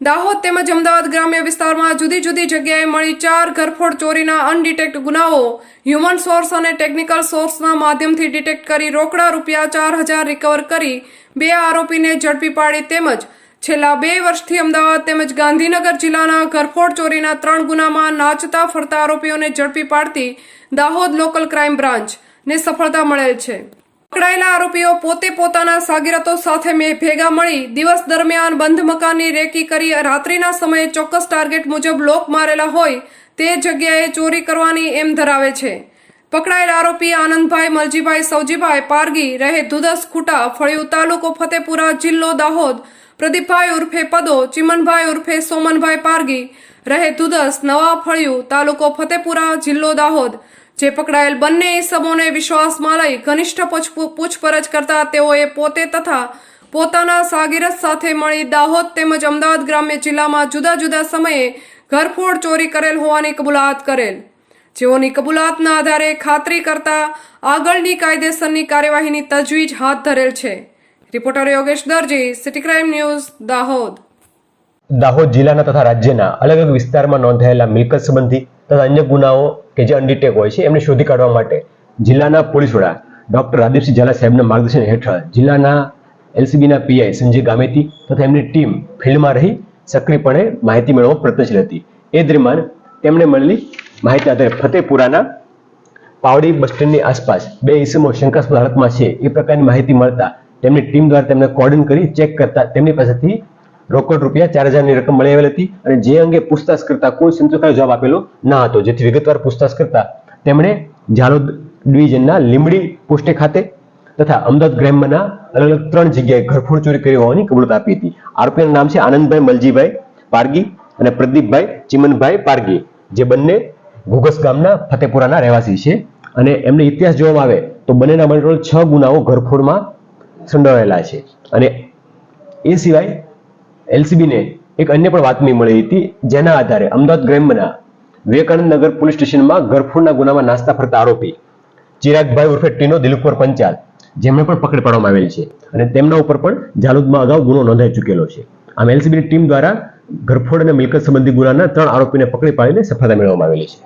દાહોદ તેમજ અમદાવાદ ગ્રામ્ય વિસ્તારમાં જુદી જુદી જગ્યાએ મળી ચાર ઘરફોડ ચોરીના અનડિટેક્ટ ગુનાઓ. હ્યુમન સોર્સ અને ટેકનિકલ સોર્સના માધ્યમથી ડિટેક્ટ કરી રોકડા રૂપિયા ચાર હજાર રિકવર કરી બે આરોપીને ઝડપી પાડી તેમજ છેલ્લા બે વર્ષથી અમદાવાદ તેમજ ગાંધીનગર જિલ્લાના ઘરફોડ ચોરીના ત્રણ ગુનામાં નાચતા ફરતા આરોપીઓને ઝડપી પાડતી દાહોદ લોકલ ક્રાઇમ બ્રાન્ચને સફળતા મળેલ છે. પકડાયેલા આરોપીઓ પોતે પોતાના સાગીરતો સાથે ભેગા મળી દિવસ દરમિયાન બંધ મકાનની રેકી કરી રાત્રિના સમયે ચોક્કસ ટાર્ગેટ મુજબ લોક મારેલા હોય તે જગ્યાએ ચોરી કરવાની એમ ધરાવે છે. પકડાયેલા આરોપી આનંદભાઈ, મલજીભાઈ સૌજીભાઈ પારગી, રહે ધુદસ ખૂટા, ફળિયું તાલુકો ફતેપુરા જિલ્લો દાહોદ, પ્રદીપભાઈ ઉર્ફે પદો, ચિમનભાઈ ઉર્ફે સોમનભાઈ પારગી, રહે ધુદસ નવા ફળિયું તાલુકો ફતેપુરા જિલ્લો દાહોદ જે પકડાયેલ બંને ઇસમોને વિશ્વાસમાં લઈ ઘનિષ્ઠ પૂછ- પૂછપરછ કરતા તેઓએ પોતે તથા પોતાના સાગીરત સાથે મળી દાહોદ તેમજ અમદાવાદ ગ્રામ્ય જિલ્લામાં જુદા જુદા સમયે ઘરફોડ ચોરી કરેલ હોવાની કબૂલાત કરેલ. જેઓની કબૂલાતના આધારે ખાતરી કરતા આગળની કાયદેસરની કાર્યવાહીની તજવીજ હાથ ધરેલ છે. Reporter Yogesh Darji, city crime news, Dahod. Dahod જિલ્લાના તથા રાજ્યના અલગ અલગ વિસ્તારમાં નોંધાયેલા મિલકત સંબંધી તથા અન્ય ગુનાઓ કે જે અનડિટેક હોય છે, એમને શોધી કાઢવા માટે જિલ્લાના પોલીસ વડા ડોક્ટર રાદીપસિંહ ઝાલા સાહેબના માર્ગદર્શન હેઠળ જિલ્લાના એલસીબીના પીઆઈ સંજય ગામેતી તથા એમની ટીમ ફિલ્ડમાં રહી સક્રિયપણે માહિતી મેળવવા પ્રયત્નશીલ હતી. એ દરમિયાન તેમણે મળેલી માહિતી આધારે ફતેપુરાના પાવડી બસ સ્ટેન્ડની આસપાસ બે ઇસમો શંકાસ્પદ હાલતમાં છે. એ પ્રકારની માહિતી મળતા તેમની ટીમ દ્વારા તેમને કોર્ડન કરી ચેક કરતા તેમની પાસેથી રોકડ રૂપિયા ચાર હજારની રકમ મળી આવેલ હતી અને જે અંગે પૂછતાછ કરતા કોઈ સંતોષકારક જવાબ આપેલો ન હતો. જેથી વિગતવાર પૂછતાછ કરતા તેમણે ઝાલોદ ડિવિઝનના લીંબડી પોસ્ટે ખાતે તથા અમદાવાદ ગ્રામ્યના અલગ અલગ ત્રણ જગ્યાએ ઘરફોડ ચોરી કરી હોવાની કબૂલત આપી હતી. આરોપીનું નામ છે આનંદભાઈ મલજીભાઈ પારગી અને પ્રદીપભાઈ ચિમનભાઈ પારગી, જે બંને ઘોઘસ ગામના ફતેપુરાના રહેવાસી છે અને એમને ઇતિહાસ જોવામાં આવે તો બંનેના મળી છ ગુનાઓ ઘરફોડમાં સંડોવાયેલા છે. અને એ સિવાય એલસીબીને એક અન્ય પણ બાતમી મળી હતી જેના આધારે અમદાવાદ ગ્રામ્યના વિવેકાનંદ નગર પોલીસ સ્ટેશનમાં ઘરફોડના ગુનામાં નાસ્તા ફરતા આરોપી ચિરાગભાઈ ઉર્ફે ટીનો દિલીપકુમાર પંચાલ જેમને પણ પકડી પાડવામાં આવેલ છે અને તેમના ઉપર પણ જાલુદમાં અગાઉ ગુનો નોંધાઈ ચૂકેલો છે. આમ એલસીબીની ટીમ દ્વારા ઘરફોડ અને મિલકત સંબંધી ગુનાના ત્રણ આરોપીને પકડી પાડીને સફળતા મેળવવામાં આવેલી છે.